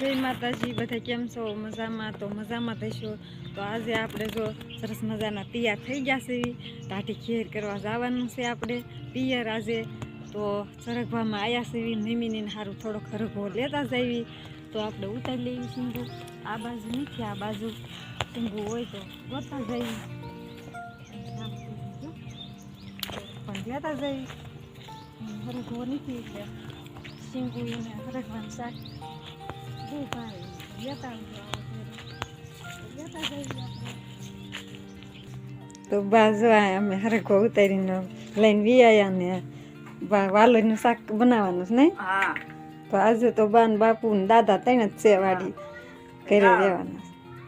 જય માતાજી, બધા કેમ છો? મજામાં? તો મજામાં થઈશું તો આજે આપણે જો સરસ મજાના તૈયાર થઈ ગયા છે. ટાઢી ખેર કરવા જવાનું છે આપણે. પિયર આજે તો સરગવામાં આવ્યા છે. નિમીને સારું થોડોક હરગો લેતા જઈએ તો આપણે ઉતારી લેવી શીંગુ. આ બાજુ નથી, આ બાજુ શીંગુ હોય તો ગોતા જઈએ પણ લેતા જઈએ હરગો નથી એટલે. શીંગુ એને હરગવાનું શાક બહુ. લેતા તો બાજુ અમે હરખો ઉતારીને લઈને વિયાયા ને બા વાલોનું શાક બનાવવાનું છે નહીં તો આજે તો બા ને બાપુ ને દાદા ત્રણ જ છે વાડી ઘરે રહેવાના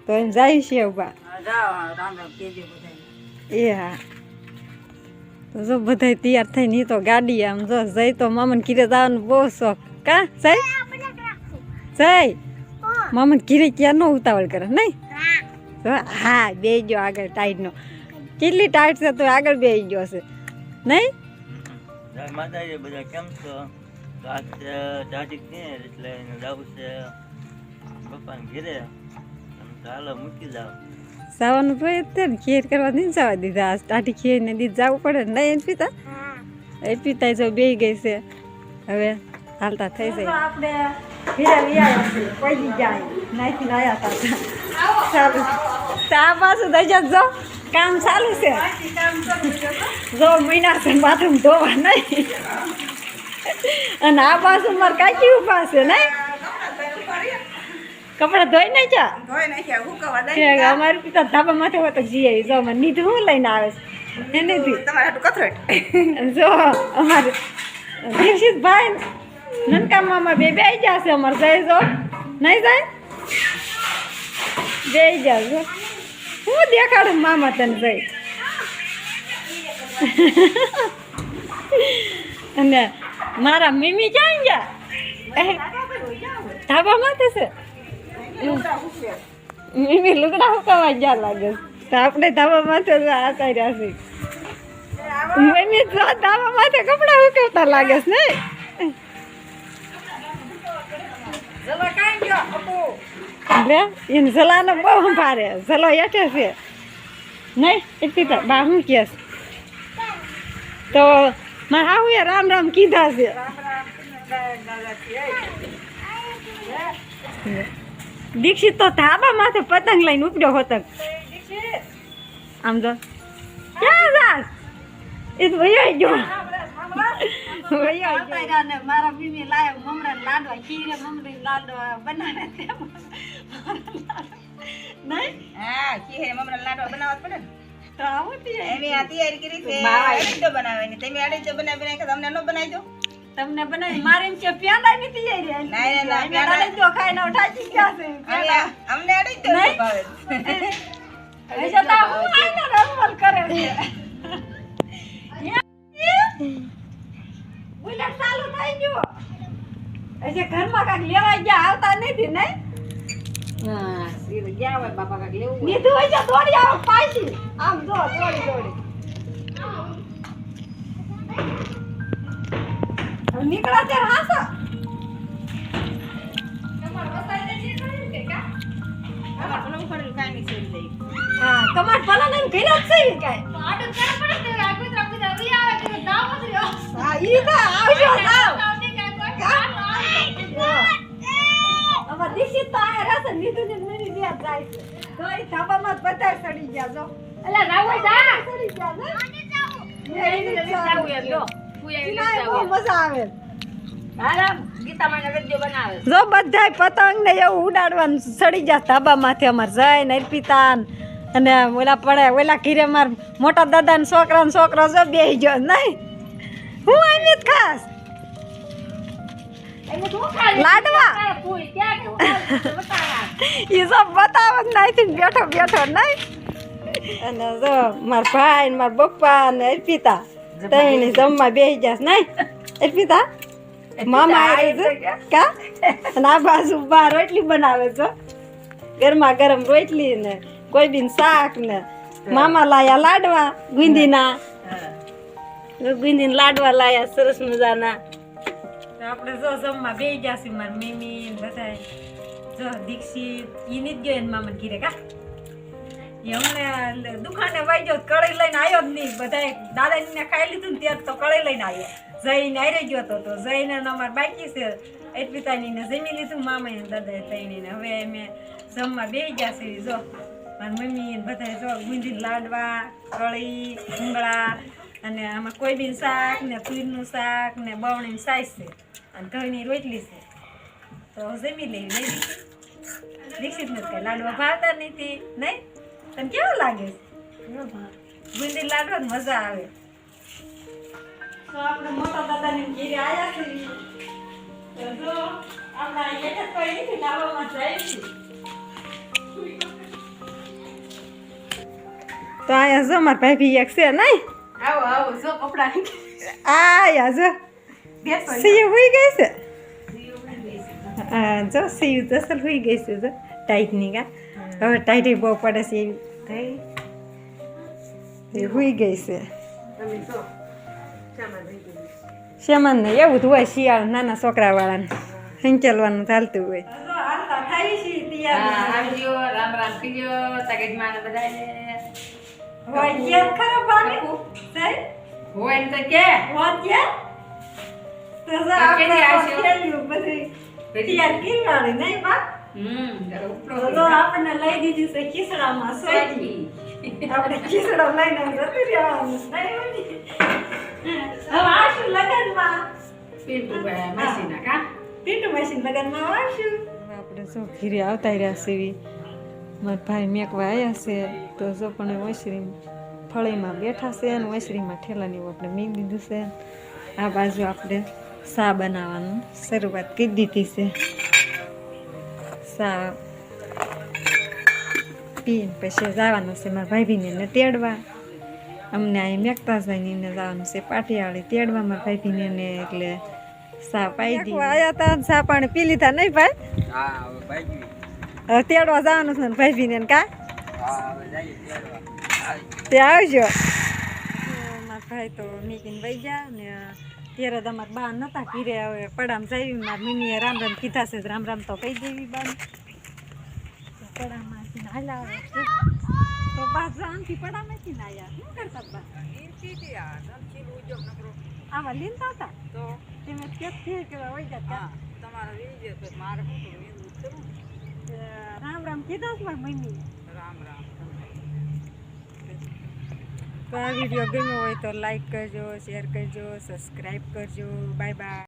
તો એમ જાય છે બા બધાને. એ હા જો બધા તૈયાર થઈને ઈ તો ગાડી આમ જો જઈ તો મામન ઘીરે જવાનું બહુ શોખ. કા? જઈ જઈ મામન ઘીરે ક્યાં નો ઉતાવળ કરે, નહીં? હા બે ગયો આગળ ટાઈટનો કેટલી ટાઈટ છે તો આગળ બે ગયો છે નહીં માતાજી, બધા કેમ છો? એટલે જવાનું તો ને ખેર કરવા નહીં જવા દીધા. આ ટાઢી ખેર ને દીધ જવું પડે ને નહીં એ પિતા. એ પિતા જો બે ગઈ છે. હવે હાલતા થઈ જાય. આપણે હીરા વિયા છે પડી જાય નાખીને આવ્યા હતા. ચાલુ. ચા પાછું કામ ચાલુ છે. જો. મહિના છે બાથરૂમ ધોવા નહીં. અને આ પાછું મારે કાકી ઊભા છે નહીં? કપડા ધોઈ નાખ્યા ધોઈ નાખ્યા, હુંકાવા દઈ અમારું પિતા ધાબા માથે હોય તો જીએ જો મને નીધું હું લઈને આવે છે? એને દી તમારે હાટુ કથરટ. જો અમારે દીક્ષિત ભાઈ નનકા મામા બે બે જશે અમારે જાય જો. નહીં જાય? બે જાજો હું દેખાડું મામા તને જઈ અને મારા મમ્મી ક્યાં ગયા? ધાબા માથે છે? મમ્મી લુગડા હુકાવા ગયા લાગે તો આપણે ધાબા માથે આતા રહ્યા છે. મમ્મી તો ધાબા માથે કપડા હુકવતા લાગે છે ને. એને જલાનો બહુ ભારે જલો હેઠે છે. નહીં એટલી તો બા, હું કહે તો મારા હાહુએ રામ રામ કીધા છે. દીક્ષિત તો ધાબા માથે પતંગ લઈને ઉપડ્યો હોતક આમ તો ક્યાં જાસ એ તો વયો ગયો. મારા મમ્મી લાયો મમરા લાડવા ખીરે મમરી લાડવા બનાવે નહીં? હા ખીરે મમરા લાડવા બનાવવા પડે ને. તમને બનાવી મારે એમ છે પ્યાંડા ની તૈયારી ખાઈને ગયા છે અમને પ્યાંડા. અમને ભાવે હવે જતા હું. આઈને રમલ કરે છે. બુલેટ ચાલુ થઈ ગયો. હજી ઘરમાં કાંઈક લેવા ગયા આવતા નથી ને હા સીધું ગયા હોય બાપા કાંઈક લેવું. નીધું હોય છે દોડી આવો પાછી. આમ જો દોડી દોડી. હવે નીકળ્યા ત્યારે હાસો. તમાર પાલા ને કઈ. ના છે? કાંઈ હા ઈ તો આવજો દાવ અમાર દીક્ષિત તો આ રસ નીતુ ને મેરી બે જાય છે. તો એ થાપા માં બધા સડી ગયા જો. સડી ગયા ને એ ઈ જ જાવું એમ જો. મજા આવે. જો બધાય પતંગ ને એવું ઉડાડવાનું સડી જાય ધાબામાંથી અમાર જાય ને અર્પિતા ને અને ઓલા પડે ઓલા ઘીરે માર મોટા દાદા ને છોકરા ને છોકરો જો બે ગયો. નહીં. હું આવી ખાસ. લાડવા. એ સબ બતાવે? જ બેઠો બેઠો નહીં. અને જો માર ભાઈ ને માર પપ્પા ને અર્પિતા તઈ જમવા બેસી જાસ નહીં. અર્પિતા મામા આવી છે? કા? અને આ બાજુ બા રોટલી બનાવે છે. ગરમા ગરમ રોટલી ને કોઈ બી શાક ને મામા લાયા લાડવા ગુંદીના. ગુંદીને લાડવા લાયા સરસ મજાના. આપણે જો જમવા બે ગયા છે મારી મીમી ને બધા જો દીક્ષિત ઈ જ ગયો એને મામા ઘીરે કા? એ હમણાં દુકાને વાઈ ગયો કળી લઈને આવ્યો જ નહીં. બધા દાદાજીને ખાઈ લીધું ને ત્યાં તો કળી લઈને આવ્યો જઈને આરે ગયો તો તો જઈને અમારે બાકી છે. એક પિતાની જમી લીધું મામાએ દાદાએ તઈને હવે અમે જમવા બે ગયા છે જો. મારી મમ્મી બધા જો ગુંદી લાડવા, કળી, ભૂંગળા અને આમાં કોઈબીન શાક ને પીરનું શાક ને બવણીનું સાઈઝ છે અને ઘઉંની રોટલી છે. તો જમી લઈ લઈ દીક્ષિત ને કઈ. લાડવા ભાવતા નથી, નહીં? તને કેવું લાગે? ગુંદી લાડવા મજા આવે. તો આપણે મોટા દાદાની ઘેરે આવ્યા છીએ. તો જો, આપણા એક જ કોઈ નથી લાવવામાં જાય છે તો અહીંયા જો મારા ભાઈ એક છે નહીં આવો આવો જો કપડા આયા જો. સીયુ હોઈ ગઈ છે? જો સીયુ તો સર હોઈ ગઈ છે જો ટાઈટની કા. હવે ટાઈટ બહુ પડે છે એવી. થઈ. એ હોઈ ગઈ છે. શેમાન ને એવું જ હોય શિયાળ નાના છોકરાવાળાને. હિંચલવાનું ચાલતું હોય. રામ રામ બધાને. હોય ખરો પાણી સહી હોય તો કે. વાત્યા તો આવશે? આપણે બધી તૈયાર કીવાળી નહીં બા? હમ. આપણને લઈ દીધી છે ખીસડામાં સોજી આપણે ખીસડો લઈને જતું રહેવાનું? હવે આવશું લગનમાં. પીટું મસીના કા પીટું મશીન લગનમાં આવશું આપણે જો ઘીરે આવતા રહ્યા સેવી મારા ભાઈ મેકવા આવ્યા છે તો જો પણ ઓસરી ફળીમાં બેઠા છે અને ઓસરીમાં ઠેલાની આપણે મી દીધું છે. આ બાજુ આપણે સા બનાવવાનું શરૂઆત કરી દીધી છે. સા પીને પછી જવાનું છે મારા ભાભીને ને તેડવા. અમને અહીં મેકતા જઈને ને જવાનું છે પાટિયાળી તેડવા મારા ભાભીને ને એટલે સા પાઈ દીધી આયા તા સા પાણી પી લીધા નહીં ભાઈ? હા હવે બાકી હવે તેડવા જવાનું છે ને ભાભીને ને કા? હા હવે જઈએ તેડવા તે આવજો. મારા ભાઈ તો મીકીને વહી ગયા ને ત્યારે તમારા બા નહોતા ઘીરે હવે પડામ જઈ મારા મમ્મીએ રામ રામ કીધા છે રામ રામ તો કહી દેવી બા. પડામાંથી હાલા. તો બા આમથી પડામાંથી ના આવ્યા શું કરતા બા? આવા લીંતા હતા? તો? તમે કેકથી કેવા વહી જતા રામ રામ કીધો મારી મમ્મી તો આ વીડિયો ગમ્યો હોય તો લાઈક કરજો શેર કરજો સબસ્ક્રાઈબ કરજો. Bye bye